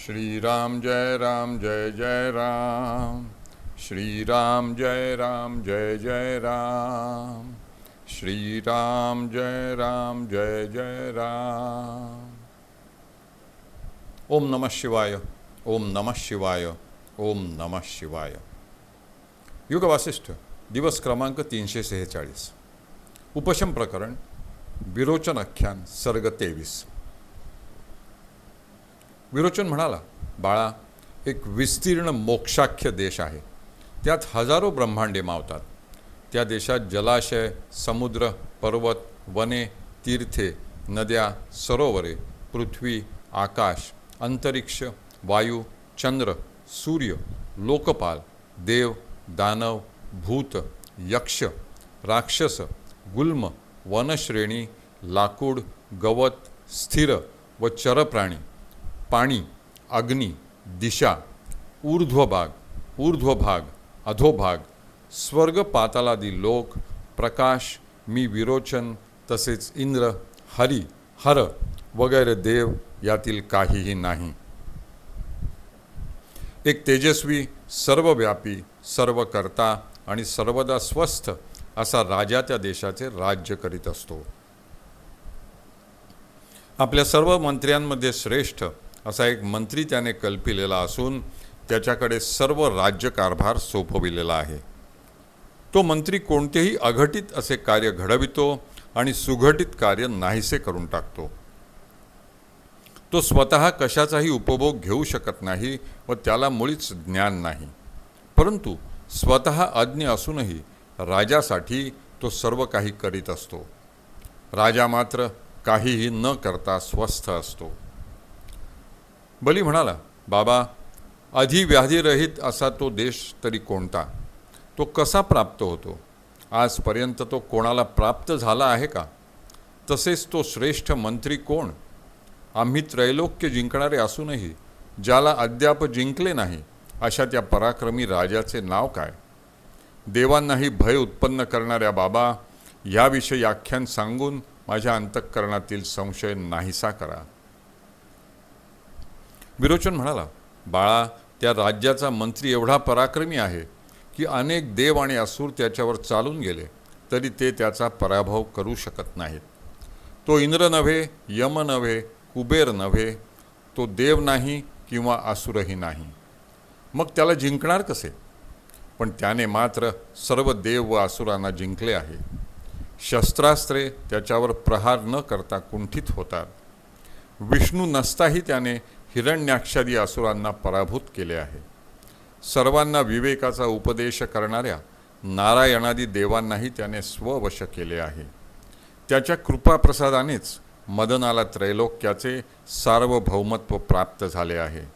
श्रीराम जय राम जय जय राम श्रीराम जय राम जय जय राम श्रीराम जय राम जय जय राम ओम नमः शिवाय ओम नमः शिवाय ओम नमः शिवाय युग वासिष्ठ दिवस क्रमांक तीनशे सेहेचाळीस उपशम प्रकरण विरोचन आख्यान सर्ग तेवीस विरोचन म्हणाला बाळा एक विस्तीर्ण मोक्षाख्य देश आहे. त्यात हजारो ब्रह्मांडे मावतात. त्या देशात जलाशय समुद्र पर्वत वने तीर्थे नद्या सरोवरे पृथ्वी आकाश अंतरिक्ष वायू चंद्र सूर्य लोकपाल देव दानव भूत यक्ष राक्षस गुल्म वनश्रेणी लाकूड गवत स्थिर व चरप्राणी पाणी अग्नी दिशा ऊर्ध्वभाग ऊर्ध्वभाग अधोभाग स्वर्ग पातालादी लोक प्रकाश मी विरोचन तसेच इंद्र हरी हर वगैरे देव यातील काहीही नाही. एक तेजस्वी सर्वव्यापी सर्वकर्ता आणि सर्वदा स्वस्थ असा राजा त्या देशाचे राज्य करीत असतो. आपल्या सर्व मंत्र्यांमध्ये श्रेष्ठ असा एक मंत्री त्याने कल्पिलेला असून त्याच्याकडे सर्व राज्यकारभार सोपविलेला आहे. तो मंत्री कोणतेही अघटित असे कार्य घडवितो आणि सुघटित कार्य नाहीसे करून टाकतो. तो स्वतः कशाचाही उपभोग घेऊ शकत नाही व त्याला मुळीच ज्ञान नाही. परंतु स्वतः अज्ञ असूनही राजासाठी तो सर्व काही करीत असतो. राजा मात्र काहीही न करता स्वस्थ असतो. बली म्हणाला बाबा आधी व्याधीरहित असा तो देश तरी कोणता? तो कसा प्राप्त होतो? आजपर्यंत तो कोणाला प्राप्त झाला आहे का? तसेच तो श्रेष्ठ मंत्री कोण? आम्ही त्रैलोक्य जिंकणारे असूनही ज्याला अद्याप जिंकले नाही अशा त्या पराक्रमी राजाचे नाव काय? देवांनाही भय उत्पन्न करणाऱ्या बाबा याविषयी आख्यान सांगून माझ्या अंतःकरणातील संशय नाहीसा करा. विरोचन म्हणाला बाळा त्या राज्याचा मंत्री एवढा पराक्रमी आहे की अनेक देव आणि असुर त्याच्यावर चालून गेले तरी ते त्याचा पराभव करू शकत नाहीत. तो इंद्र नव्हे यम नव्हे कुबेर नव्हे तो देव नाही किंवा असुरही नाही. मग त्याला जिंकणार कसे? पण त्याने मात्र सर्व देव व असुरांना जिंकले आहे. शस्त्रास्त्रे त्याच्यावर प्रहार न करता कुंठित होतात. विष्णू नसताही त्याने हिरण्याक्षादी असुरांना पराभूत केले आहे. सर्वांना विवेकाचा उपदेश करणाऱ्या नारायणादी देवांनाही त्याने स्ववश केले आहे. त्याच्या कृपाप्रसादानेच मदनाला त्रैलोक्याचे सार्वभौमत्व प्राप्त झाले आहे.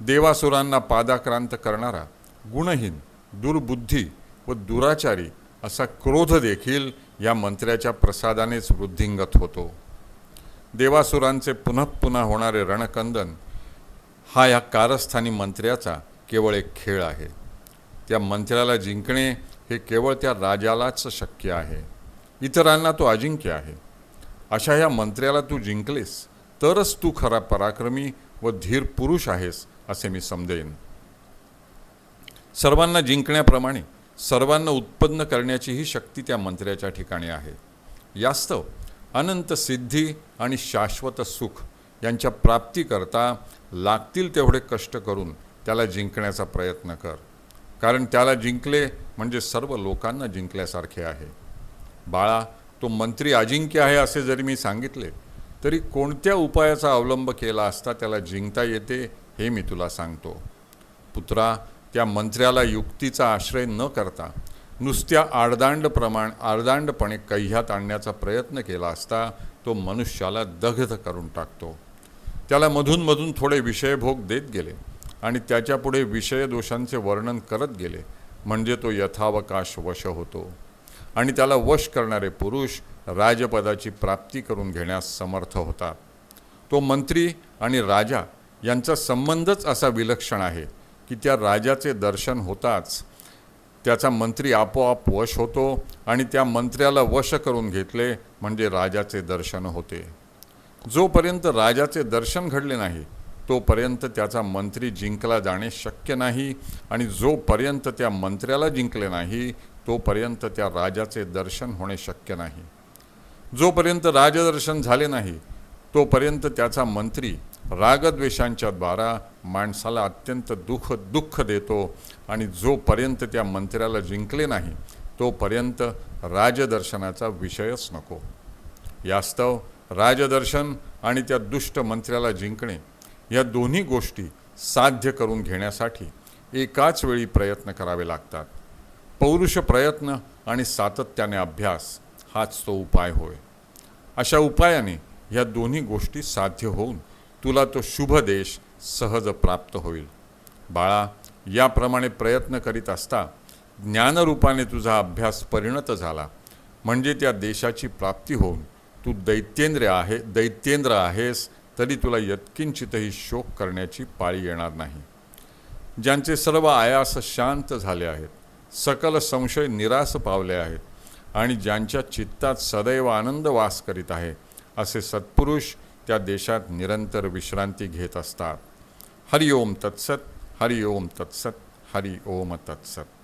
देवासुरांना पादाक्रांत करणारा गुणहीन दुर्बुद्धी व दुराचारी असा क्रोध देखील या मंत्र्याच्या प्रसादानेच वृद्धिंगत होतो. देवासुरांचे पुनः पुन्हा होणारे रणकंदन हा या कारस्थानी मंत्र्याचा केवळ एक खेळ आहे. त्या मंत्र्याला जिंकणे हे केवळ त्या राजालाच शक्य आहे. इतरांना तो अजिंक्य आहे. अशा ह्या मंत्र्याला तू जिंकलेस तरच तू खरा पराक्रमी व धीर पुरुष आहेस असे मी समजेन. सर्वांना जिंकण्याप्रमाणे सर्वांना उत्पन्न करण्याची ही शक्ती त्या मंत्र्याच्या ठिकाणी आहे. यास्तव अनंत सिद्धी आणि शाश्वत सुख यांच्या प्राप्तीकरता लागतील तेवढे कष्ट करून त्याला जिंकण्याचा प्रयत्न कर. कारण त्याला जिंकले म्हणजे सर्व लोकांना जिंकल्यासारखे आहे. बाळा तो मंत्री अजिंक्य आहे असे जरी मी सांगितले तरी कोणत्या उपायाचा अवलंब केला असता त्याला जिंकता येते हे मी तुला सांगतो. पुत्रा त्या मंत्र्याला युक्तीचा आश्रय न करता नुसत्या आडदांड प्रमाण आडदांडपणे कह्यात आणण्याचा प्रयत्न केला असता तो मनुष्याला दग्ध करून टाकतो. त्याला मधूनमधून थोडे विषयभोग देत गेले आणि त्याच्यापुढे विषयदोषांचे वर्णन करत गेले म्हणजे तो यथावकाश वश होतो. आणि त्याला वश करणारे पुरुष राजपदाची प्राप्ती करून घेण्यास समर्थ होतात. तो मंत्री आणि राजा यांचा संबंधच असा विलक्षण आहे की त्या राजाचे दर्शन होताच त्याचा मंत्री आपोआप वश होतो आणि त्या मंत्र्याला वश करून घेतले म्हणजे राजाचे दर्शन होते. जोपर्यंत राजाचे दर्शन घडले नाही तोपर्यंत त्याचा मंत्री जिंकला जाणे शक्य नाही आणि जोपर्यंत त्या मंत्र्याला जिंकले नाही तोपर्यंत त्या राजाचे दर्शन होणे शक्य नाही. जोपर्यंत राजदर्शन झाले नाही तोपर्यंत त्याचा मंत्री रागद्वेषांच्या द्वारा माणसाला अत्यंत दुःख दुःख देतो आणि जोपर्यंत त्या मंत्र्याला जिंकले नाही तोपर्यंत राजदर्शनाचा विषयच नको. यास्तव राजदर्शन आणि त्या दुष्ट मंत्र्याला जिंकणे या दोन्ही गोष्टी साध्य करून घेण्यासाठी एकाच वेळी प्रयत्न करावे लागतात. पौरुष प्रयत्न आणि सातत्याने अभ्यास हाच तो उपाय होय. अशा उपायाने या दोन्ही गोष्टी साध्य होऊन तुला तो शुभ देश सहज प्राप्त होईल. बाळा याप्रमाणे प्रयत्न करीत असता ज्ञानरूपाने तुझा अभ्यास परिणत झाला. म्हणजे त्या देशाची प्राप्ती होऊन तू दैत्येंद्र आहे दैत्येंद्र आहेस तरी तुला यत्किंचितही शोक करण्याची पाळी येणार नाही. ज्यांचे सर्व आयास शांत झाले आहेत सकल संशय निराश पावले आहेत आणि ज्यांच्या चित्तात सदैव आनंद वास करीत आहे असे सत्पुरुष त्या देशात निरंतर विश्रांती घेत असतात. हरिओम तत्सत हरिओम तत्सत हरिओम तत्सत.